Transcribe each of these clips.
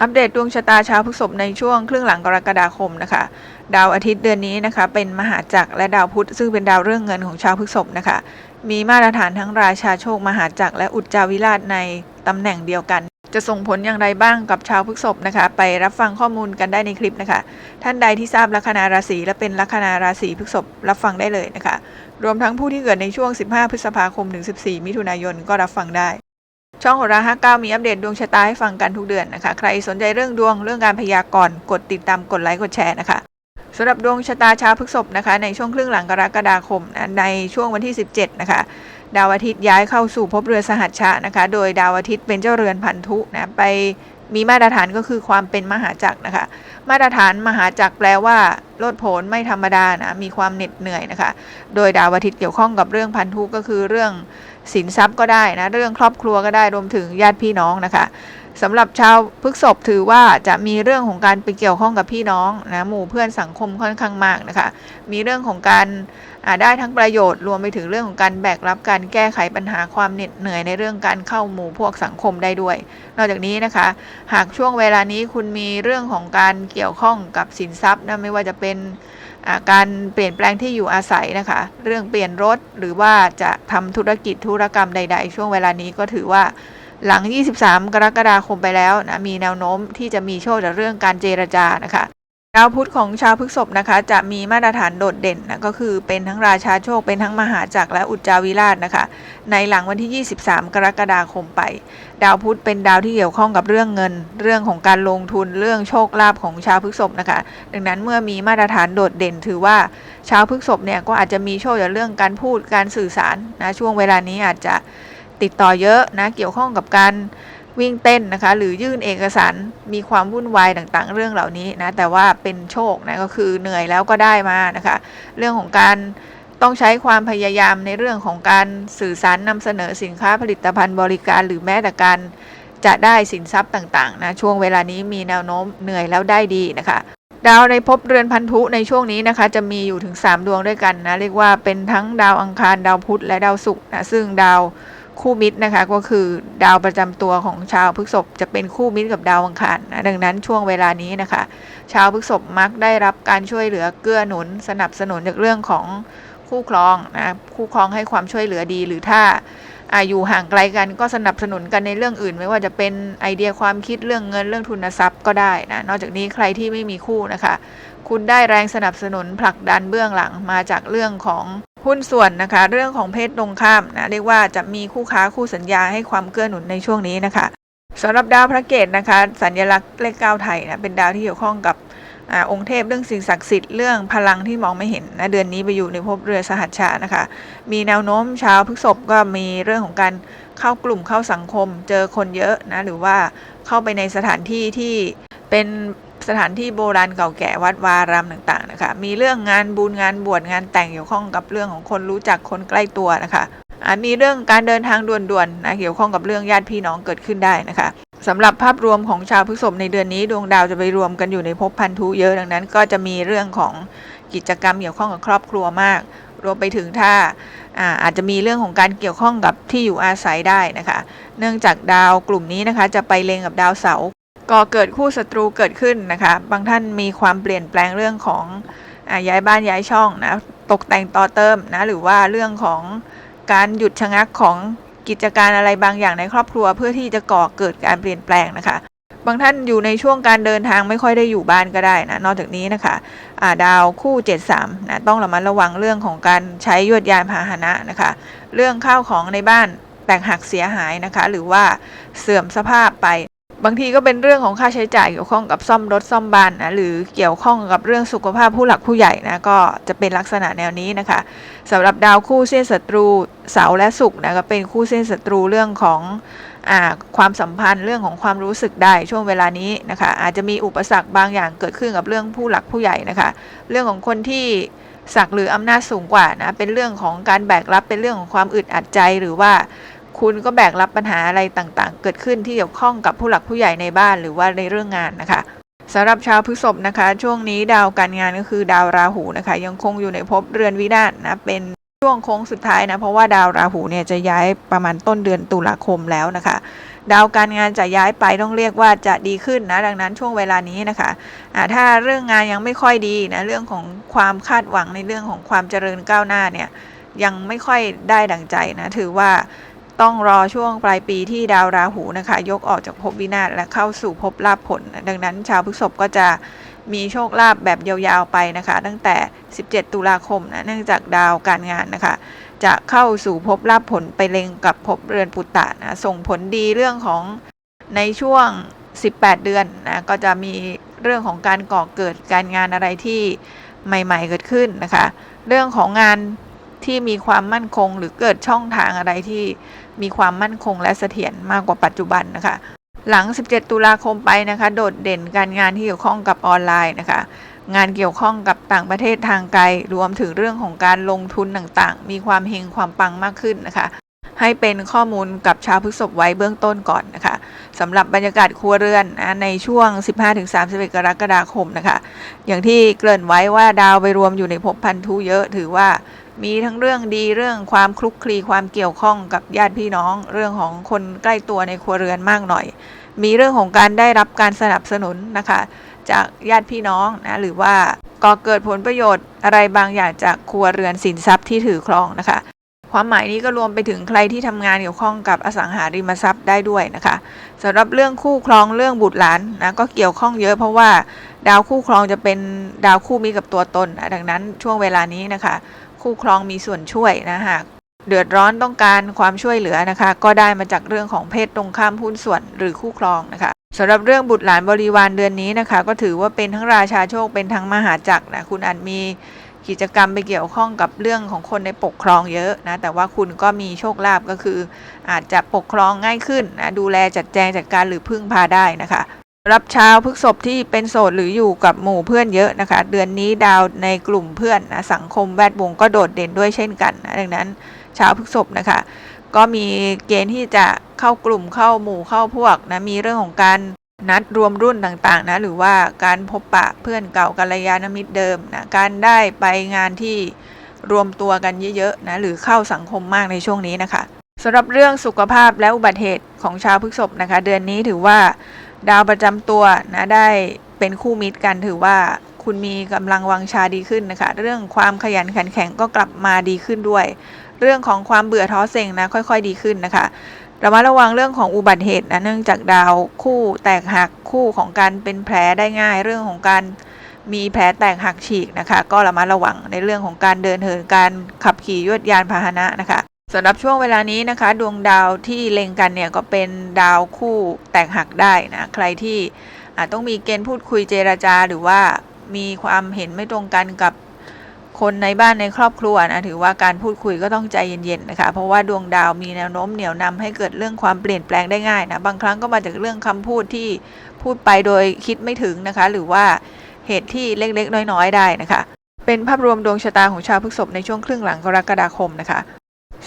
อัปเดตดวงชะตาชาวพฤษภในช่วงครึ่งหลังกรกฎาคมนะคะ ดาวอาทิตย์เดือนนี้นะคะ เป็นมหาจักรและดาวพุธซึ่งเป็นดาวเรื่องเงินของชาวพฤษภนะคะ มีมาตรฐานทั้งราชาโชคมหาจักรและอุจจาวิราชในตำแหน่งเดียวกัน จะส่งผลอย่างไรบ้างกับชาวพฤษภนะคะ ไปรับฟังข้อมูลกันได้ในคลิปนะคะ ท่านใดที่ทราบลัคนาราศีและเป็นลัคนาราศีพฤษภรับฟังได้เลยนะคะ รวมทั้งผู้ที่เกิดในช่วง 15 พฤษภาคมถึง 14 มิถุนายนก็รับฟังได้ ช่องโหรา59 มีอัปเดตดวงชะตาให้ฟังกันทุกเดือนนะคะ ใครสนใจเรื่องดวงเรื่องการพยากรณ์กดติดตามกดไลค์กดแชร์นะคะสำหรับดวงชะตาชาวพฤษภนะคะ ในช่วงครึ่งหลังกรกฎาคมนะในช่วงวันที่ 17 นะคะ ดาวอาทิตย์ย้ายเข้าสู่ภพเรือสหัชชะนะคะ โดยดาวอาทิตย์เป็นเจ้าเรือนพันธุนะไปมีมาตรฐานก็คือความเป็นมหาจักรนะคะ มาตรฐานมหาจักรแปลว่าโลดโผนไม่ธรรมดานะมีความเหน็ดเหนื่อยนะคะ โดยดาวอาทิตย์เกี่ยวข้องกับเรื่องพันธุก็คือเรื่อง สินทรัพย์ก็ได้นะเรื่องครอบครัวก็ได้รวมถึงญาติพี่น้องนะคะสำหรับชาวพฤกษภถือว่าจะมีเรื่องของการไปเกี่ยวข้องกับพี่น้องนะหมู่เพื่อนสังคมค่อนข้างมากนะคะ มีเรื่องของการอ่าได้ทั้งประโยชน์รวมไปถึงเรื่องของการแบกรับการแก้ไขปัญหาความเหน็ดเหนื่อยในเรื่องการเข้าหมู่พวกสังคมได้ด้วย นอกจากนี้นะคะ หากช่วงเวลานี้คุณมีเรื่องของการเกี่ยวข้องกับสินทรัพย์นะไม่ว่าจะเป็น การเปลี่ยนแปลงที่อยู่อาศัยนะคะ เรื่องเปลี่ยนรถหรือว่าจะทำธุรกิจธุรกรรมใด ๆ ช่วงเวลานี้ก็ถือว่าหลัง 23 กรกฎาคมไปแล้วนะมีแนวโน้มที่จะมีโชคจากเรื่องการเจรจานะคะ ดาวพุธของชาวพฤษภนะคะ จะมีมาตรฐานโดดเด่นนะก็คือเป็นทั้งราชาโชคเป็นทั้งมหาจักรและอุจจาวิราชนะคะ ในหลังวันที่ 23 กรกฎาคมไป ดาวพุธเป็นดาวที่เกี่ยวข้องกับเรื่องเงิน เรื่องของการลงทุนเรื่องโชคลาภของชาวพฤษภนะคะ ดังนั้นเมื่อมีมาตรฐานโดดเด่น ถือว่าชาวพฤษภเนี่ยก็อาจจะมีโชคจากเรื่องการพูดการสื่อสารนะช่วงเวลานี้อาจจะติดต่อเยอะนะเกี่ยวข้องกับการ วิ่งเต้นนะคะ หรือยื่นเอกสารมีความวุ่นวายต่างๆ เรื่องเหล่านี้นะ แต่ว่าเป็นโชคนะก็คือเหนื่อยแล้วก็ได้มานะคะ เรื่องของการต้องใช้ความพยายามในเรื่องของการสื่อสารนำเสนอสินค้าผลิตภัณฑ์บริการหรือแม้แต่การจะได้สินทรัพย์ต่างๆนะช่วงเวลานี้มีแนวโน้มเหนื่อยแล้วได้ดีนะคะดาวในภพเรือนพันธุในช่วงนี้นะคะ จะมีอยู่ถึง 3 ดวงด้วยกันนะ เรียกว่าเป็นทั้งดาวอังคารดาวพุธและดาวศุกร์นะซึ่งดาว คู่มิตรนะคะก็คือดาวประจำตัวของชาวพฤษภจะเป็นคู่มิตรกับดาวอังคารนดังนั้นช่วงเวลานี้นะคะ ชาวพฤษภมักได้รับการช่วยเหลือเกื้อหนุน สนับสนุนจากเรื่องของคู่ครองนะคู่ครองให้ความช่วยเหลือดี หรือถ้าอาอยู่ห่างไกลกันก็สนับสนุนกันในเรื่องอื่น ไม่ว่าจะเป็นไอเดียความคิดเรื่องเงินเรื่องทุนทรัพย์ก็ได้นะนอกจากนี้ใครที่ไม่มีคู่นะคะ คุณได้แรงสนับสนุนผลักดันเบื้องหลังมาจากเรื่องของ หุ้นส่วนนะคะ เรื่องของเพศตรงข้ามนะเรียกว่าจะมีคู่ค้าคู่สัญญาให้ความเกื้อหนุนในช่วงนี้นะคะสำหรับดาวพระเกตนะคะ สัญลักษณ์เลขเก้าไทยนะเป็นดาวที่เกี่ยวข้องกับอองค์เทพเรื่องสิ่งศักดิ์สิทธิ์เรื่องพลังที่มองไม่เห็นนะเดือนนี้ไปอยู่ในภพเรือสหัชชานะคะ มีแนวโน้มชาวพฤษภก็มีเรื่องของการเข้ากลุ่มเข้าสังคม เจอคนเยอะนะหรือว่าเข้าไปในสถานที่ที่เป็น สถานที่โบราณเก่าแก่วัดวารามต่างๆนะคะ มีเรื่องงานบุญงานบวชงานแต่งเกี่ยวข้องกับเรื่องของคนรู้จักคนใกล้ตัวนะคะอาจมีเรื่องการเดินทางด่วนๆนะเกี่ยวข้องกับเรื่องญาติพี่น้องเกิดขึ้นได้นะคะสำหรับภาพรวมของชาวพฤษภในเดือนนี้ดวงดาวจะไปรวมกันอยู่ในภพพันธุเยอะดังนั้น ก็จะมีเรื่องของกิจกรรมเกี่ยวข้องกับครอบครัวมาก รวมไปถึงถ้าอาอาจจะมีเรื่องของการเกี่ยวข้องกับที่อยู่อาศัยได้นะคะ เนื่องจากดาวกลุ่มนี้นะคะจะไปเล็งกับดาวเสาร์ ก็เกิดคู่ศัตรูเกิดขึ้นนะคะ บางท่านมีความเปลี่ยนแปลงเรื่องของอย้ายบ้านย้ายช่องนะ ตกแต่งต่อเติมนะ หรือว่าเรื่องของการหยุดชะงักของกิจการอะไรบางอย่างในครอบครัว เพื่อที่จะก่อเกิดการเปลี่ยนแปลงนะคะ บางท่านอยู่ในช่วงการเดินทางไม่ค่อยได้อยู่บ้านก็ได้นะ นอกจากนี้นะคะาดาวคู่ 73นะต้องระมัดระวังเรื่องของการใช้ยวดยานพาหนะนะคะ เรื่องข้าวของในบ้านแตกหักเสียหายนะคะ หรือว่าเสื่อมสภาพไป บางทีก็เป็นเรื่องของค่าใช้จ่ายเกี่ยวข้องกับซ่อมรถซ่อมบ้านนะหรือเกี่ยวข้องกับเรื่องสุขภาพผู้หลักผู้ใหญ่นะก็จะเป็นลักษณะแนวนี้นะคะสำหรับดาวคู่เส้นศัตรูเสาร์และศุกร์นะก็เป็นคู่เส้นศัตรูเรื่องของอความสัมพันธ์เรื่องของความรู้สึกได้ช่วงเวลานี้นะคะอาจจะมีอุปสรรคบางอย่างเกิดขึ้นกับเรื่องผู้หลักผู้ใหญ่นะคะ เรื่องของคนที่ศักดิ์หรืออำนาจสูงกว่านะเป็นเรื่องของการแบกรับเป็นเรื่องของความอึดอัดใจหรือว่า คุณก็แบกรับปัญหาอะไรต่างๆ เกิดขึ้นที่เกี่ยวข้องกับผู้หลักผู้ใหญ่ในบ้านหรือว่าในเรื่องงานนะคะสำหรับชาวพฤษภนะคะ ช่วงนี้ดาวการงานก็คือดาวราหูนะคะ ยังคงอยู่ในภพเรือนวินาศนะเป็นช่วงโค้งสุดท้ายนะเพราะว่าดาวราหูเนี่ยจะย้ายประมาณต้นเดือนตุลาคมแล้วนะคะ ดาวการงานจะย้ายไปต้องเรียกว่าจะดีขึ้นนะดังนั้นช่วงเวลานี้นะคะอ่าถ้าเรื่องงานยังไม่ค่อยดีนะเรื่องของความคาดหวังในเรื่องของความเจริญก้าวหน้าเนี่ยยังไม่ค่อยได้ดังใจนะถือว่า ต้องรอช่วงปลายปีที่ดาวราหูนะคะ ยกออกจากภพวินาศและเข้าสู่ภพลาภผล ดังนั้นชาวพฤษภก็จะมีโชคลาภแบบยาวๆไปนะคะ ตั้งแต่ 17 ตุลาคมนะเนื่องจากดาวการงานนะคะ จะเข้าสู่ภพลาภผลไปเล็งกับภพเรือนปุตตะนะส่งผลดีเรื่องของในช่วง 18 เดือนนะก็จะมีเรื่องของการก่อเกิดการงานอะไรที่ใหม่ ๆ เกิดขึ้นนะคะ เรื่องของงานที่มีความมั่นคงหรือเกิดช่องทางอะไรที่ มีความมั่นคงและเสถียรมากกว่าปัจจุบันนะคะ หลัง 17 ตุลาคมไปนะคะ โดดเด่นการงานที่เกี่ยวข้องกับออนไลน์นะคะ งานเกี่ยวข้องกับต่างประเทศทางไกล รวมถึงเรื่องของการลงทุนต่างๆ มีความเฮงความปังมากขึ้นนะคะ ให้เป็นข้อมูลกับชาวพฤษภไว้เบื้องต้นก่อนนะคะสำหรับบรรยากาศครัวเรือนนะในช่วง 15-31 กรกฎาคมนะคะ อย่างที่เกริ่นไว้ว่าดาวไปรวมอยู่ในภพพันธุเยอะถือว่า มีทั้งเรื่องดีเรื่องความคลุกคลีความเกี่ยวข้องกับญาติพี่น้อง เรื่องของคนใกล้ตัวในครัวเรือนมากหน่อย มีเรื่องของการได้รับการสนับสนุนนะคะ จากญาติพี่น้องนะหรือว่าก่อเกิดผลประโยชน์อะไรบางอย่างจากครัวเรือนสินทรัพย์ที่ถือครองนะคะ ความหมายนี้ก็รวมไปถึงใครที่ทำงานเกี่ยวข้องกับอสังหาริมทรัพย์ได้ด้วยนะคะสำหรับเรื่องคู่ครองเรื่องบุตรหลานนะก็เกี่ยวข้องเยอะเพราะว่าดาวคู่ครองจะเป็นดาวคู่มิตรกับตัวตนนะดังนั้นช่วงเวลานี้นะคะ คู่ครองมีส่วนช่วยนะหากเดือดร้อนต้องการความช่วยเหลือนะคะ ก็ได้มาจากเรื่องของเพศตรงข้ามหุ้นส่วนหรือคู่ครองนะคะสำหรับเรื่องบุตรหลานบริวารเดือนนี้นะคะ ก็ถือว่าเป็นทั้งราชาโชคเป็นทั้งมหาจักรนะคุณอาจมีกิจกรรมไปเกี่ยวข้องกับเรื่องของคนในปกครองเยอะนะแต่ว่าคุณก็มีโชคลาภก็คือ อาจจะปกครองง่ายขึ้นนะดูแลจัดแจงจัดการหรือพึ่งพาได้นะคะ รับชาวพฤกษภที่เป็นโสดหรืออยู่กับหมู่เพื่อนเยอะนะคะ เดือนนี้ดาวในกลุ่มเพื่อนนะสังคมแวดวงก็โดดเด่นด้วยเช่นกันนะดังนั้นชาวพฤกษภนะคะ ก็มีเกณฑ์ที่จะเข้ากลุ่มเข้าหมู่เข้าพวกนะมีเรื่องของการนัดรวมรุ่นต่างๆนะหรือว่าการพบปะเพื่อนเก่ากัลยาณมิตรเดิมนะการได้ไปงานที่รวมตัวกันเยอะๆนะหรือเข้าสังคมมากในช่วงนี้นะคะสำหรับเรื่องสุขภาพและอุบัติเหตุของชาวพฤกษภนะคะ เดือนนี้ถือว่า ดาวประจำตัวนะได้เป็นคู่มิตรกันถือว่าคุณมีกำลังวังชาดีขึ้นนะคะ เรื่องความขยันขันแข็งก็กลับมาดีขึ้นด้วย เรื่องของความเบื่อท้อเซ็งนะค่อย ๆ ดีขึ้นนะคะระมัดระวังเรื่องของอุบัติเหตุนะเนื่องจากดาวคู่แตกหักคู่ของการเป็นแผลได้ง่าย เรื่องของการมีแผลแตกหักฉีกนะคะ ก็ระมัดระวังในเรื่องของการเดินเหินการขับขี่ยวดยานพาหนะนะคะ สำหรับช่วงเวลานี้นะคะ ดวงดาวที่เล็งกันเนี่ยก็เป็นดาวคู่แตกหักได้นะใครที่อต้องมีเกณฑ์พูดคุยเจราจา หรือว่ามีความเห็นไม่ตรงกันกับคนในบ้านในครอบครัวนะถือว่าการพูดคุยก็ต้องใจเย็นๆนะคะ เพราะว่าดวงดาวมีแนวโน้มเหนี่ยวนำให้เกิดเรื่องความเปลี่ยนแปลงได้ง่ายนะบางครั้งก็มาจากเรื่องคำพูดที่พูดไปโดยคิดไม่ถึงนะคะ หรือว่าเหตุที่เล็กๆ น้อยๆ ได้นะคะ เป็นภาพรวมดวงชะตาของชาวพฤษภในช่วงครึ่งหลังกรกฎาคมนะคะ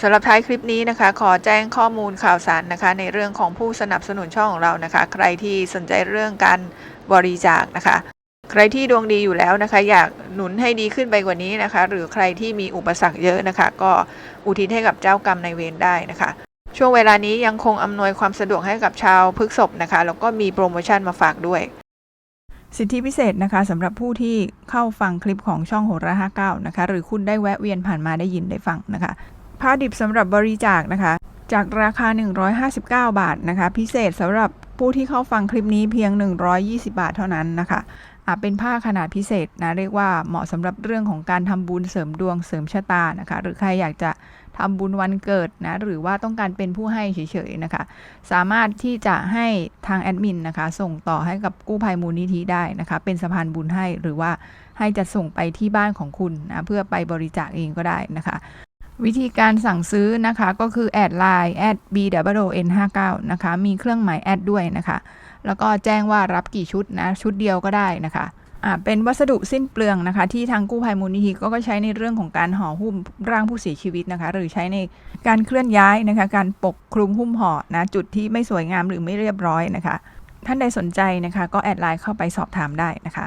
สำหรับท้ายคลิปนี้นะคะ ขอแจ้งข้อมูลข่าวสารนะคะ ในเรื่องของผู้สนับสนุนช่องของเรานะคะ ใครที่สนใจเรื่องการบริจาคนะคะ ใครที่ดวงดีอยู่แล้วนะคะ อยากหนุนให้ดีขึ้นไปกว่านี้นะคะ หรือใครที่มีอุปสรรคเยอะนะคะ ก็อุทิศให้กับเจ้ากรรมนายเวรได้นะคะ ช่วงเวลานี้ยังคงอำนวยความสะดวกให้กับชาวพฤกษภนะคะแล้วก็มีโปรโมชั่นมาฝากด้วย สิทธิพิเศษนะคะสำหรับผู้ที่เข้าฟังคลิปของช่องโหราห้าเก้านะคะ หรือคุณได้แวะเวียนผ่านมาได้ยินได้ฟังนะคะ ผ้าดิบสำหรับบริจาคนะคะ จากราคา 159 บาทนะคะ พิเศษสำหรับผู้ที่เข้าฟังคลิปนี้เพียง 120 บาทเท่านั้นนะคะอะเป็นผ้าขนาดพิเศษนะเรียกว่าเหมาะสำหรับเรื่องของการทำบุญเสริมดวงเสริมชะตานะคะ หรือใครอยากจะทำบุญวันเกิดนะหรือว่าต้องการเป็นผู้ให้เฉยๆนะคะ สามารถที่จะให้ทางแอดมินนะคะ ส่งต่อให้กับกู้ภัยมูลนิธิได้นะคะ เป็นสะพานบุญให้หรือว่าให้จะส่งไปที่บ้านของคุณนะเพื่อไปบริจาคเองก็ได้นะคะ วิธีการสั่งซื้อนะคะก็คือแอดไลน์แอด b w n 5 9นะคะ มีเครื่องหมายแอดด้วยนะคะ แล้วก็แจ้งว่ารับกี่ชุดนะ ชุดเดียวก็ได้นะคะอ่าเป็นวัสดุสิ้นเปลืองนะคะ ที่ทางกู้ภัยมูลนิธิก็ใช้ในเรื่องของการห่อหุ้มร่างผู้เสียชีวิตนะคะ หรือใช้ในการเคลื่อนย้ายนะคะ การปกคลุมหุ้มห่อนะจุดที่ไม่สวยงามหรือไม่เรียบร้อยนะคะ ท่านใดสนใจนะคะ ก็แอดไลน์เข้าไปสอบถามได้นะคะ